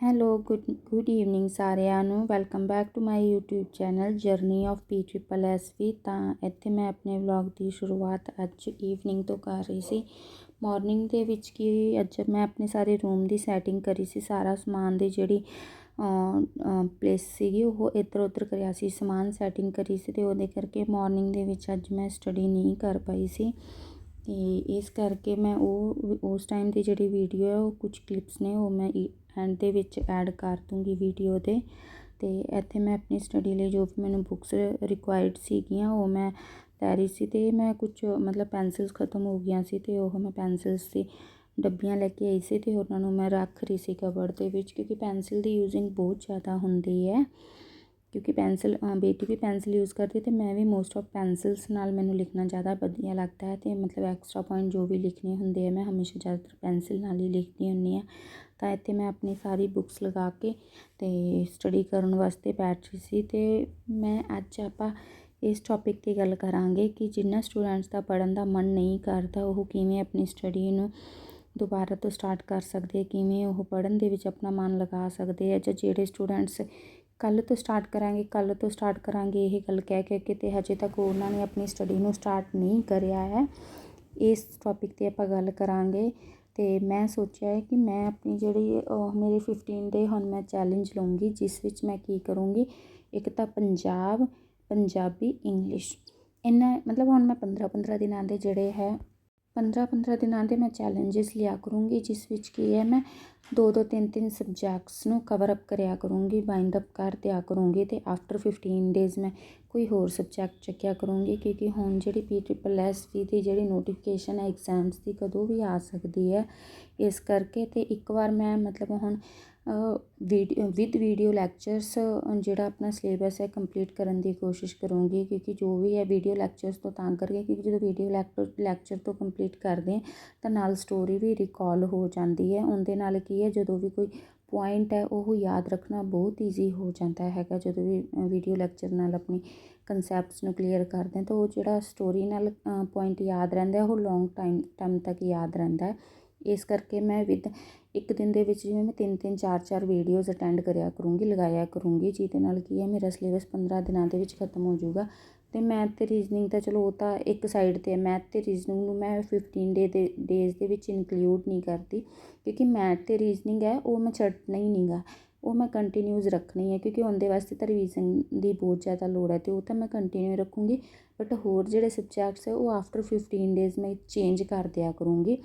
Hello good good evening ਸਾਰਿਆਂ ਨੂੰ। Welcome back to my YouTube channel journey of P triple S V. ਤਾਂ ਇੱਥੇ ਮੈਂ ਆਪਣੇ ਵਲੌਗ ਦੀ ਸ਼ੁਰੂਆਤ ਅੱਜ ਈਵਨਿੰਗ ਤੋਂ ਕਰ ਰਹੀ ਸੀ। ਮਾਰਨਿੰਗ ਦੇ ਵਿੱਚ ਕੀ ਅੱਜ ਮੈਂ ਆਪਣੇ ਸਾਰੇ ਰੂਮ ਦੀ ਸੈਟਿੰਗ ਕਰੀ ਸੀ। ਸਾਰਾ ਸਮਾਨ ਦੀ ਜਿਹੜੀ ਪਲੇਸ ਸੀਗੀ, ਉਹ ਇੱਧਰ ਉੱਧਰ ਕਰਿਆ ਸੀ। ਸਮਾਨ ਸੈਟਿੰਗ ਕਰੀ ਸੀ ਤੇ ਉਹਦੇ ਕਰਕੇ ਮਾਰਨਿੰਗ ਦੇ ਵਿੱਚ ਅੱਜ ਮੈਂ ਸਟੱਡੀ ਨਹੀਂ ਕਰ ਪਾਈ ਸੀ। ਅਤੇ ਇਸ ਕਰਕੇ ਮੈਂ ਉਹ ਉਸ ਟਾਈਮ ਦੀ ਜਿਹੜੀ ਵੀਡੀਓ ਹੈ, ਉਹ ਕੁਝ ਕਲਿੱਪਸ ਨੇ, ਉਹ ਮੈਂ ਐਂਡ ਦੇ ਵਿੱਚ ਐਡ ਕਰ ਦੂੰਗੀ ਵੀਡੀਓ ਦੇ। ਅਤੇ ਇੱਥੇ ਮੈਂ ਆਪਣੀ ਸਟੱਡੀ ਲਈ ਜੋ ਵੀ ਮੈਨੂੰ ਬੁੱਕਸ ਰਿਕੁਆਇਰਡ ਸੀਗੀਆਂ, ਉਹ ਮੈਂ ਲੈ ਰਹੀ ਸੀ ਅਤੇ ਮੈਂ ਕੁਝ ਮਤਲਬ ਪੈਨਸਿਲਸ ਖਤਮ ਹੋ ਗਈਆਂ ਸੀ ਅਤੇ ਉਹ ਮੈਂ ਪੈਨਸਿਲਸ ਦੀ ਡੱਬੀਆਂ ਲੈ ਕੇ ਆਈ ਸੀ ਅਤੇ ਉਹਨਾਂ ਨੂੰ ਮੈਂ ਰੱਖ ਰਹੀ ਸੀ ਕਬਰ ਦੇ ਵਿੱਚ ਕਿਉਂਕਿ ਪੈਨਸਿਲ ਦੀ ਯੂਜ਼ਿੰਗ ਬਹੁਤ ਜ਼ਿਆਦਾ ਹੁੰਦੀ ਹੈ। ਕਿਉਂਕਿ ਪੈਨਸਿਲ ਬੇਟੀ ਵੀ ਪੈਨਸਿਲ ਯੂਜ਼ ਕਰਦੀ ਤੇ ਮੈਂ ਵੀ ਮੋਸਟ ਆਫ ਪੈਨਸਿਲਸ ਨਾਲ ਮੈਨੂੰ ਲਿਖਣਾ ਜ਼ਿਆਦਾ ਵਧੀਆ ਲੱਗਦਾ ਹੈ ਤੇ ਮਤਲਬ ਐਕਸਟਰਾ ਪੁਆਇੰਟ ਜੋ ਵੀ ਲਿਖਣੇ ਹੁੰਦੇ ਆ, ਮੈਂ ਹਮੇਸ਼ਾ ਜ਼ਿਆਦਾਤਰ ਪੈਨਸਿਲ ਨਾਲ ਹੀ ਲਿਖਦੀ ਹੁੰਦੀ ਆ ਤਾਂ ਇੱਥੇ ਮੈਂ ਆਪਣੀ ਸਾਰੀ ਬੁੱਕਸ ਲਗਾ ਕੇ ਤੇ ਸਟੱਡੀ ਕਰਨ ਵਾਸਤੇ ਬੈਠ ਰਹੀ ਸੀ ਤੇ ਮੈਂ ਅੱਜ ਆਪਾਂ ਇਸ ਟੌਪਿਕ 'ਤੇ ਗੱਲ ਕਰਾਂਗੇ ਕਿ ਜਿੰਨਾ ਸਟੂਡੈਂਟਸ ਦਾ ਪੜ੍ਹਨ ਦਾ ਮਨ ਨਹੀਂ ਕਰਦਾ, ਉਹ ਕਿਵੇਂ ਆਪਣੀ ਸਟੱਡੀ ਨੂੰ ਦੁਬਾਰਾ ਤੋਂ ਸਟਾਰਟ ਕਰ ਸਕਦੇ ਕਿਵੇਂ ਉਹ ਪੜ੍ਹਨ ਦੇ ਵਿੱਚ ਆਪਣਾ ਮਨ ਲਗਾ ਸਕਦੇ ਆ ਜਾਂ ਜਿਹੜੇ ਸਟੂਡੈਂਟਸ ਕੱਲ ਤੋਂ ਸਟਾਰਟ ਕਰਾਂਗੇ ਕੱਲ ਤੋਂ ਸਟਾਰਟ ਕਰਾਂਗੇ ਇਹ ਗੱਲ ਕਹਿ ਕੇ ਕਿ ਤੇ ਹਜੇ ਤੱਕ ਉਹਨਾਂ ਨੇ ਆਪਣੀ ਸਟੱਡੀ ਨੂੰ ਸਟਾਰਟ ਨਹੀਂ ਕਰਿਆ ਹੈ। ਇਸ ਟੌਪਿਕ 'ਤੇ ਆਪਾਂ ਗੱਲ ਕਰਾਂਗੇ ਤੇ ਮੈਂ ਸੋਚਿਆ ਹੈ ਕਿ ਮੈਂ ਆਪਣੀ ਜਿਹੜੀ ਮੇਰੇ 15 ਦੇ ਹੁਣ ਮੈਂ ਚੈਲੰਜ ਲਵਾਂਗੀ ਜਿਸ ਵਿੱਚ ਮੈਂ ਕੀ ਕਰੂੰਗੀ? ਇੱਕ ਤਾਂ ਪੰਜਾਬ, ਪੰਜਾਬੀ ਇੰਗਲਿਸ਼ ਇਹਨਾਂ ਮਤਲਬ ਹੁਣ ਮੈਂ 15 15 ਦਿਨਾਂ ਦੇ ਜਿਹੜੇ ਹੈ 15 15 ਦਿਨਾਂ ਦੇ ਮੈਂ ਚੈਲੰਜਸ ਲਿਆ ਕਰੂੰਗੀ, ਜਿਸ ਵਿੱਚ ਕੀ ਹੈ, ਮੈਂ ਦੋ ਦੋ ਤਿੰਨ ਤਿੰਨ ਸਬਜੈਕਟਸ ਨੂੰ ਕਵਰ ਅਪ ਕਰਿਆ ਕਰੂੰਗੀ ਬਾਈਂਡ ਅਪ ਕਰ ਦਿਆ ਕਰੂੰਗੀ ਤੇ ਆਫਟਰ 15 ਡੇਜ਼ ਮੈਂ ਕੋਈ ਹੋਰ ਸਬਜੈਕਟ ਚੱਕਿਆ ਕਰੂੰਗੀ ਕਿਉਂਕਿ ਹੁਣ ਜਿਹੜੀ ਪੀ ਟ੍ਰਿਪਲ ਐਸ ਵੀ ਦੀ ਜਿਹੜੀ ਨੋਟੀਫਿਕੇਸ਼ਨ ਹੈ ਐਗਜ਼ਾਮਸ ਦੀ ਕਦੋਂ ਵੀ ਆ ਸਕਦੀ ਹੈ, ਇਸ ਕਰਕੇ ਤੇ ਇੱਕ ਵਾਰ ਮੈਂ ਮਤਲਬ ਹੁਣ ਵੀਡੀਓ ਵਿਦ ਵੀਡੀਓ ਲੈਕਚਰਸ ਜਿਹੜਾ ਆਪਣਾ ਸਿਲੇਬਸ ਹੈ, ਕੰਪਲੀਟ ਕਰਨ ਦੀ ਕੋਸ਼ਿਸ਼ ਕਰੂੰਗੀ, ਕਿਉਂਕਿ ਜੋ ਵੀ ਹੈ ਵੀਡੀਓ ਲੈਕਚਰਸ ਤੋਂ ਤਾਂ ਕਰਕੇ, ਕਿਉਂਕਿ ਜਦੋਂ ਵੀਡੀਓ ਲੈਕਚਰ ਤੋਂ ਕੰਪਲੀਟ ਕਰਦੇ ਹਾਂ, ਤਾਂ ਨਾਲ ਸਟੋਰੀ ਵੀ ਰਿਕਾਲ ਹੋ ਜਾਂਦੀ ਹੈ। ਉਹਦੇ ਨਾਲ ਕੀ ਹੈ, ਜਦੋਂ ਵੀ ਕੋਈ ਪੁਆਇੰਟ ਹੈ, ਉਹ ਯਾਦ ਰੱਖਣਾ ਬਹੁਤ ਈਜ਼ੀ ਹੋ ਜਾਂਦਾ ਹੈਗਾ। ਜਦੋਂ ਵੀ ਵੀਡੀਓ ਲੈਕਚਰ ਨਾਲ ਆਪਣੀ ਕਨਸੈਪਟਸ ਨੂੰ ਕਲੀਅਰ ਕਰਦੇ ਹਾਂ, ਤਾਂ ਉਹ ਜਿਹੜਾ ਸਟੋਰੀ ਨਾਲ ਪੁਆਇੰਟ ਯਾਦ ਰਹਿੰਦਾ ਉਹ ਲੌਂਗ ਟਾਈਮ ਟਾਈਮ ਤੱਕ ਯਾਦ ਰਹਿੰਦਾ ਇਸ ਕਰਕੇ ਮੈਂ ਵਿਦ ਇੱਕ ਦਿਨ ਦੇ ਵਿੱਚ ਜਿਵੇਂ ਮੈਂ ਤਿੰਨ ਤਿੰਨ, ਚਾਰ ਚਾਰ ਵੀਡੀਓਜ਼ ਅਟੈਂਡ ਕਰਿਆ ਕਰੂੰਗੀ, ਲਗਾਇਆ ਕਰੂੰਗੀ, ਜਿਹਦੇ ਨਾਲ ਕੀ ਹੈ ਮੇਰਾ ਸਿਲੇਬਸ 15 ਦਿਨਾਂ ਦੇ ਵਿੱਚ ਖਤਮ ਹੋ ਜਾਊਗਾ। ਅਤੇ ਮੈਥ ਤੇ ਰੀਜ਼ਨਿੰਗ ਤਾਂ ਚਲੋ ਉਹ ਤਾਂ ਇੱਕ ਸਾਈਡ ਤੇ ਹੈ ਮੈਥ ਤੇ ਰੀਜ਼ਨਿੰਗ ਨੂੰ ਮੈਂ 15 ਡੇ ਦੇ ਡੇਜ਼ ਦੇ ਵਿੱਚ ਇਨਕਲੂਡ ਨਹੀਂ ਕਰਦੀ, ਕਿਉਂਕਿ ਮੈਥ ਤੇ ਰੀਜ਼ਨਿੰਗ ਹੈ, ਉਹ ਮੈਂ ਛੱਡਣਾ ਹੀ ਨਹੀਂਗਾ, ਉਹ ਮੈਂ ਕੰਟੀਨਿਊਸ ਰੱਖਣੀ ਹੈ ਕਿਉਂਕਿ ਉਹਦੇ ਵਾਸਤੇ ਤਾਂ ਰਿਵੀਜ਼ਨ ਦੀ ਬਹੁਤ ਜ਼ਿਆਦਾ ਲੋੜ ਹੈ ਤੇ ਉਹ ਤਾਂ ਮੈਂ ਕੰਟੀਨਿਊ ਰੱਖੂੰਗੀ ਬਟ ਹੋਰ ਜਿਹੜੇ ਸਬਜੈਕਟਸ ਹੈ, ਉਹ ਆਫਟਰ 15 ਡੇਜ਼ ਮੈਂ ਚੇਂਜ ਕਰ ਦਿਆ ਕਰੂੰਗੀ।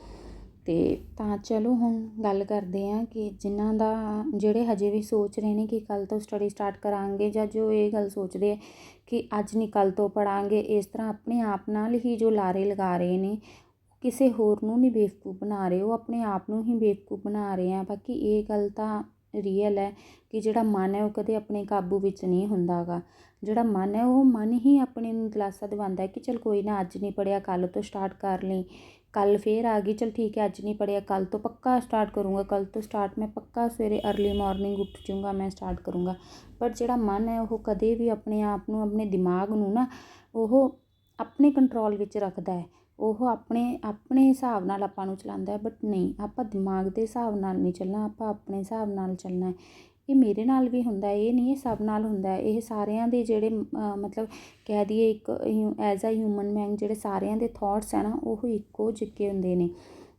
ਤੇ ਤਾਂ ਚਲੋ ਹੁਣ ਗੱਲ ਕਰਦੇ ਹਾਂ ਕਿ ਜਿਨ੍ਹਾਂ ਦਾ, ਜਿਹੜੇ ਹਜੇ ਵੀ ਸੋਚ ਰਹੇ ਨੇ ਕਿ ਕੱਲ੍ਹ ਤੋਂ ਸਟੱਡੀ ਸਟਾਰਟ ਕਰਾਂਗੇ ਜਾਂ ਜੋ ਇਹ ਗੱਲ ਸੋਚਦੇ ਹੈ ਕਿ ਅੱਜ ਨਹੀਂ ਕੱਲ੍ਹ ਤੋਂ ਪੜਾਂਗੇ ਇਸ ਤਰ੍ਹਾਂ ਆਪਣੇ ਆਪ ਨਾਲ ਹੀ ਜੋ ਲਾਰੇ ਲਗਾ ਰਹੇ ਨੇ ਕਿਸੇ ਹੋਰ ਨੂੰ ਨਹੀਂ ਬੇਵਕੂਫ ਬਣਾ ਰਹੇ, ਉਹ ਆਪਣੇ ਆਪ ਨੂੰ ਹੀ ਬੇਵਕੂਫ ਬਣਾ ਰਹੇ ਆ। ਬਾਕੀ ਇਹ ਗੱਲ ਤਾਂ ਰੀਅਲ ਹੈ ਕਿ ਜਿਹੜਾ ਮਨ ਹੈ ਉਹ ਕਦੇ ਆਪਣੇ ਕਾਬੂ ਵਿੱਚ ਨਹੀਂ ਹੁੰਦਾ ਗਾ। ਜਿਹੜਾ ਮਨ ਹੈ ਉਹ ਮਨ ਹੀ ਆਪਣੇ ਨੂੰ ਦਿਲਾਸਾ ਦਿਵਾਉਂਦਾ ਕਿ ਚਲ ਕੋਈ ਨਾ ਅੱਜ ਨਹੀਂ ਪੜਿਆ ਕੱਲ ਤੋਂ ਸਟਾਰਟ ਕਰ ਲਈ। ਕੱਲ੍ਹ ਫਿਰ ਆ ਗਈ, ਚਲ ਠੀਕ ਹੈ, ਅੱਜ ਨਹੀਂ ਪੜ੍ਹਿਆ, ਕੱਲ੍ਹ ਤੋਂ ਪੱਕਾ ਸਟਾਰਟ ਕਰੂੰਗਾ, ਕੱਲ੍ਹ ਤੋਂ ਸਟਾਰਟ ਮੈਂ ਪੱਕਾ ਸਵੇਰੇ ਅਰਲੀ ਮੋਰਨਿੰਗ ਉੱਠ ਜੂੰਗਾ ਮੈਂ ਸਟਾਰਟ ਕਰੂੰਗਾ। ਪਰ ਜਿਹੜਾ ਮਨ ਹੈ, ਉਹ ਕਦੇ ਵੀ ਆਪਣੇ ਆਪ ਨੂੰ, ਆਪਣੇ ਦਿਮਾਗ ਨੂੰ ਨਾ, ਉਹ ਆਪਣੇ ਕੰਟਰੋਲ ਵਿੱਚ ਰੱਖਦਾ ਹੈ। ਉਹ ਆਪਣੇ ਆਪਣੇ ਹਿਸਾਬ ਨਾਲ ਆਪਾਂ ਨੂੰ ਚਲਾਉਂਦਾ ਬਟ ਨਹੀਂ, ਆਪਾਂ ਦਿਮਾਗ ਦੇ ਹਿਸਾਬ ਨਾਲ ਨਹੀਂ ਚੱਲਣਾ, ਆਪਾਂ ਆਪਣੇ ਹਿਸਾਬ ਨਾਲ ਚੱਲਣਾ ਇਹ ਮੇਰੇ ਨਾਲ ਵੀ ਹੁੰਦਾ ਇਹ ਨਹੀਂ, ਇਹ ਸਭ ਨਾਲ ਹੁੰਦਾ ਇਹ ਸਾਰਿਆਂ ਦੇ ਜਿਹੜੇ ਮਤਲਬ ਕਹਿ ਦਈਏ ਇੱਕ ਐਜ਼ ਆ ਹਿਊਮਨ ਮੈਨ ਜਿਹੜੇ ਸਾਰਿਆਂ ਦੇ ਥੋਟਸ ਹੈ ਨਾ, ਉਹ ਇੱਕੋ ਜਿੱਕੇ ਹੁੰਦੇ ਨੇ।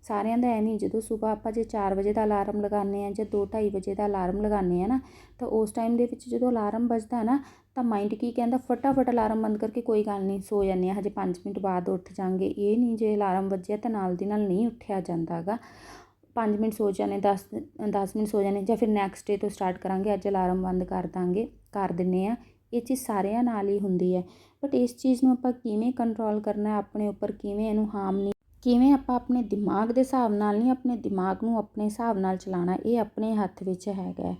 ਸਾਰਿਆਂ ਦਾ ਐਵੇਂ ਜਦੋਂ ਸਵੇਰ ਆਪਾਂ ਜੇ 4 ਵਜੇ ਦਾ ਅਲਾਰਮ ਲਗਾਉਂਦੇ ਆ ਜਾਂ 2:30 ਵਜੇ ਦਾ ਅਲਾਰਮ ਲਗਾਉਂਦੇ ਆ ਨਾ, ਤਾਂ ਉਸ ਟਾਈਮ ਦੇ ਵਿੱਚ ਜਦੋਂ ਅਲਾਰਮ ਵੱਜਦਾ ਨਾ, ਤਾਂ ਮਾਈਂਡ ਕੀ ਕਹਿੰਦਾ, ਫਟਾਫਟ ਅਲਾਰਮ ਬੰਦ ਕਰਕੇ ਕੋਈ ਗੱਲ ਨਹੀਂ, ਸੋ ਜਾਂਦੇ ਆ ਹਜੇ 5 ਮਿੰਟ ਬਾਅਦ ਉੱਠ ਜਾਾਂਗੇ। ਇਹ ਨਹੀਂ ਜੇ ਅਲਾਰਮ ਵੱਜਿਆ ਤਾਂ ਨਾਲ ਦੀ ਨਾਲ ਨਹੀਂ ਉੱਠਿਆ ਜਾਂਦਾਗਾ 5 ਮਿੰਟ ਸੋ ਜਾਣੇ 10 10 ਮਿੰਟ ਸੋ ਜਾਣੇ ਜਾਂ ਫਿਰ ਨੈਕਸਟ ਡੇ ਤੋਂ ਸਟਾਰਟ ਕਰਾਂਗੇ, ਅੱਜ ਅਲਾਰਮ ਬੰਦ ਕਰ ਦਾਂਗੇ, ਕਰ ਦਿੰਨੇ ਆ। ਇਹ ਚੀਜ਼ ਸਾਰਿਆਂ ਨਾਲ ਹੀ ਹੁੰਦੀ ਹੈ। ਬਟ ਇਸ ਚੀਜ਼ ਨੂੰ ਆਪਾਂ ਕਿਵੇਂ ਕੰਟਰੋਲ ਕਰਨਾ ਆਪਣੇ ਉੱਪਰ ਕਿਵੇਂ ਇਹਨੂੰ ਹਾਰਮ ਨਹੀਂ, ਕਿਵੇਂ ਆਪਾਂ ਆਪਣੇ ਦਿਮਾਗ ਦੇ ਹਿਸਾਬ ਨਾਲ ਨਹੀਂ, ਆਪਣੇ ਦਿਮਾਗ ਨੂੰ ਆਪਣੇ ਹਿਸਾਬ ਨਾਲ ਚਲਾਉਣਾ, ਇਹ ਆਪਣੇ ਹੱਥ ਵਿੱਚ ਹੈਗਾ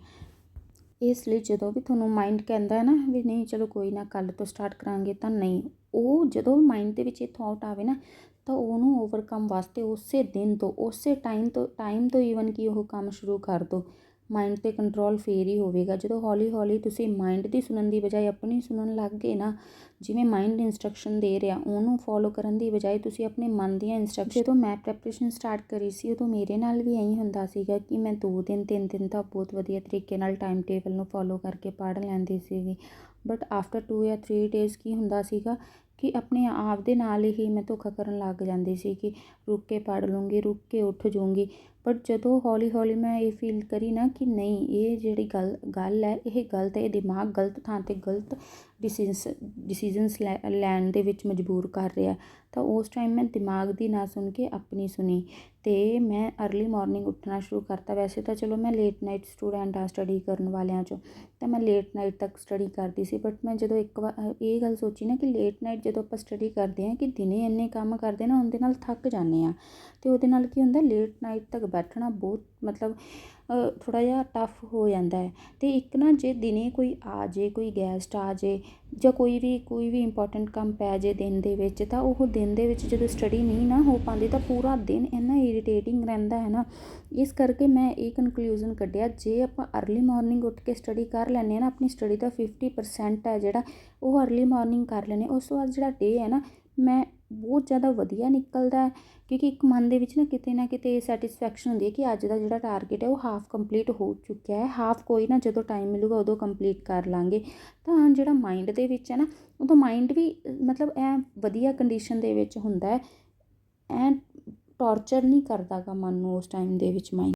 ਇਸ ਲਈ ਜਦੋਂ ਵੀ ਤੁਹਾਨੂੰ ਮਾਈਂਡ ਕਹਿੰਦਾ ਹੈ ਨਾ ਵੀ ਨਹੀਂ, ਚਲੋ ਕੋਈ ਨਾ ਕੱਲ ਤੋਂ ਸਟਾਰਟ ਕਰਾਂਗੇ ਤਾਂ ਨਹੀਂ, ਉਹ ਜਦੋਂ ਮਾਈਂਡ ਦੇ ਵਿੱਚ ਇਹ ਥਾਟ ਆਵੇ ਨਾ ਤਾਂ ਉਹਨੂੰ ਓਵਰਕਮ ਵਾਸਤੇ ਉਸੇ ਦਿਨ ਤੋਂ, ਉਸੇ ਟਾਈਮ ਤੋਂ ਟਾਈਮ ਤੋਂ ਈਵਨ ਕਿ ਉਹ ਕੰਮ ਸ਼ੁਰੂ ਕਰ ਦਿਉ ਮਾਈਂਡ 'ਤੇ ਕੰਟਰੋਲ ਫੇਰ ਹੀ ਹੋਵੇਗਾ। ਜਦੋਂ ਹੌਲੀ ਹੌਲੀ ਤੁਸੀਂ ਮਾਈਂਡ ਦੀ ਸੁਣਨ ਦੀ ਬਜਾਏ ਆਪਣੀ ਸੁਣਨ ਲੱਗ ਗਏ ਨਾ, ਜਿਵੇਂ ਮਾਈਂਡ ਇੰਸਟਰਕਸ਼ਨ ਦੇ ਰਿਹਾ, ਉਹਨੂੰ ਫੋਲੋ ਕਰਨ ਦੀ ਬਜਾਏ ਤੁਸੀਂ ਆਪਣੇ ਮਨ ਦੀਆਂ ਇੰਸਟਰਕਸ਼ਨ ਜਦੋਂ ਮੈਂ ਪ੍ਰੈਪਰੇਸ਼ਨ ਸਟਾਰਟ ਕਰੀ ਸੀ, ਉਦੋਂ ਮੇਰੇ ਨਾਲ ਵੀ ਐਂ ਹੁੰਦਾ ਸੀਗਾ ਕਿ ਮੈਂ ਦੋ ਦਿਨ, ਤਿੰਨ ਦਿਨ ਤਾਂ ਬਹੁਤ ਵਧੀਆ ਤਰੀਕੇ ਨਾਲ ਟਾਈਮ ਟੇਬਲ ਨੂੰ ਫੋਲੋ ਕਰਕੇ ਪੜ੍ਹ ਲੈਂਦੀ ਸੀਗੀ। ਬਟ ਆਫਟਰ 2 ਜਾਂ 3 ਡੇਜ਼ ਕੀ ਹੁੰਦਾ ਸੀਗਾ ਕਿ ਆਪਣੇ ਆਪ ਦੇ ਨਾਲ ਹੀ ਮੈਂ ਧੋਖਾ ਕਰਨ ਲੱਗ ਜਾਂਦੀ ਸੀ ਕਿ ਰੁੱਕ ਕੇ ਪੜ੍ਹ ਲੂੰਗੀ, ਰੁੱਕ ਕੇ ਉੱਠ ਜਾਊਂਗੀ ਬਟ ਜਦੋਂ ਹੌਲੀ ਹੌਲੀ ਮੈਂ ਇਹ ਫੀਲ ਕਰੀ ਨਾ ਕਿ ਨਹੀਂ, ਇਹ ਜਿਹੜੀ ਗੱਲ ਗੱਲ ਹੈ, ਇਹ ਗਲਤ ਹੈ, ਇਹ ਦਿਮਾਗ ਗਲਤ ਥਾਂ 'ਤੇ ਗਲਤ ਡਿਸੀਜ਼ਨਸ ਡਿਸੀਜ਼ਨਸ ਲੈਣ ਦੇ ਵਿੱਚ ਮਜਬੂਰ ਕਰ ਰਿਹਾ ਤਾਂ ਉਸ ਟਾਈਮ ਮੈਂ ਦਿਮਾਗ ਦੀ ਨਾ ਸੁਣ ਕੇ ਆਪਣੀ ਸੁਣੀ। ਅਤੇ ਮੈਂ ਅਰਲੀ ਮੋਰਨਿੰਗ ਉੱਠਣਾ ਸ਼ੁਰੂ ਕਰਤਾ। ਵੈਸੇ ਤਾਂ ਚਲੋ ਮੈਂ ਲੇਟ ਨਾਈਟ ਸਟੂਡੈਂਟ ਹਾਂ ਸਟੱਡੀ ਕਰਨ ਵਾਲਿਆਂ 'ਚੋਂ, ਤਾਂ ਮੈਂ ਲੇਟ ਨਾਈਟ ਤੱਕ ਸਟੱਡੀ ਕਰਦੀ ਸੀ। ਬਟ ਮੈਂ ਜਦੋਂ ਇੱਕ ਵਾਰ ਇਹ ਗੱਲ ਸੋਚੀ ਨਾ ਕਿ ਲੇਟ ਨਾਈਟ ਜਦੋਂ ਆਪਾਂ ਸਟੱਡੀ ਕਰਦੇ ਹਾਂ ਕਿ ਦਿਨੇ ਇੰਨੇ ਕੰਮ ਕਰਦੇ ਨਾ, ਉਹਦੇ ਨਾਲ ਥੱਕ ਜਾਂਦੇ ਹਾਂ। ਅਤੇ ਉਹਦੇ ਨਾਲ ਕੀ ਹੁੰਦਾ ਲੇਟ ਨਾਈਟ ਤੱਕ ਬੈਠਣਾ ਬਹੁਤ ਮਤਲਬ ਥੋੜ੍ਹਾ ਜਿਹਾ ਟਫ ਹੋ ਜਾਂਦਾ ਹੈ। ਅਤੇ ਇੱਕ ਨਾ ਜੇ ਦਿਨੇ ਕੋਈ ਆ ਜੇ, ਕੋਈ ਗੈਸਟ ਆ ਜੇ ਜਾਂ ਕੋਈ ਵੀ ਕੋਈ ਵੀ ਇੰਪੋਰਟੈਂਟ ਕੰਮ ਪੈ ਜੇ ਦਿਨ ਦੇ ਵਿੱਚ, ਤਾਂ ਉਹ ਦਿਨ ਦੇ ਵਿੱਚ ਜਦੋਂ ਸਟੱਡੀ ਨਹੀਂ ਨਾ ਹੋ ਪਾਉਂਦੀ ਤਾਂ ਪੂਰਾ ਦਿਨ ਇੰਨਾ ਇਰੀਟੇਟਿੰਗ ਰਹਿੰਦਾ ਹੈ ਨਾ। ਇਸ ਕਰਕੇ ਮੈਂ ਇਹ ਕਨਕਲੂਜਨ ਕੱਢਿਆ, ਜੇ ਆਪਾਂ ਅਰਲੀ ਮਾਰਨਿੰਗ ਉੱਠ ਕੇ ਸਟੱਡੀ ਕਰ ਲੈਂਦੇ ਹਾਂ ਨਾ, ਆਪਣੀ ਸਟੱਡੀ ਦਾ ਫਿਫਟੀ ਪਰਸੈਂਟ ਹੈ ਜਿਹੜਾ, ਉਹ ਅਰਲੀ ਮਾਰਨਿੰਗ ਕਰ ਲੈਂਦੇ ਉਸ ਤੋਂ ਬਾਅਦ ਜਿਹੜਾ ਡੇ ਹੈ ਨਾ, ਮੈਂ ਬਹੁਤ ਜ਼ਿਆਦਾ ਵਧੀਆ ਨਿਕਲਦਾ ਹੈ, ਕਿਉਂਕਿ ਇੱਕ ਮਨ ਦੇ ਵਿੱਚ ਨਾ ਕਿਤੇ ਨਾ ਕਿਤੇ ਸੈਟੀਸਫੈਕਸ਼ਨ ਹੁੰਦੀ ਹੈ ਕਿ ਅੱਜ ਦਾ ਜਿਹੜਾ ਟਾਰਗੇਟ ਹੈ ਉਹ ਹਾਫ ਕੰਪਲੀਟ ਹੋ ਚੁੱਕਿਆ ਹੈ। ਹਾਫ ਕੋਈ ਨਾ ਜਦੋਂ ਟਾਈਮ ਮਿਲੂਗਾ ਉਦੋਂ ਕੰਪਲੀਟ ਕਰ ਲਾਂਗੇ। ਤਾਂ ਜਿਹੜਾ ਮਾਈਂਡ ਦੇ ਵਿੱਚ ਹੈ ਨਾ, ਉਦੋਂ ਮਾਈਂਡ ਵੀ, ਮਤਲਬ ਐ ਵਧੀਆ ਕੰਡੀਸ਼ਨ ਦੇ ਵਿੱਚ ਹੁੰਦਾ ਹੈ ਐ ਟੌਰਚਰ ਨਹੀਂ ਕਰਦਾਗਾ ਮਨ ਨੂੰ ਉਸ ਟਾਈਮ ਦੇ ਵਿੱਚ ਮਾਈਂਡ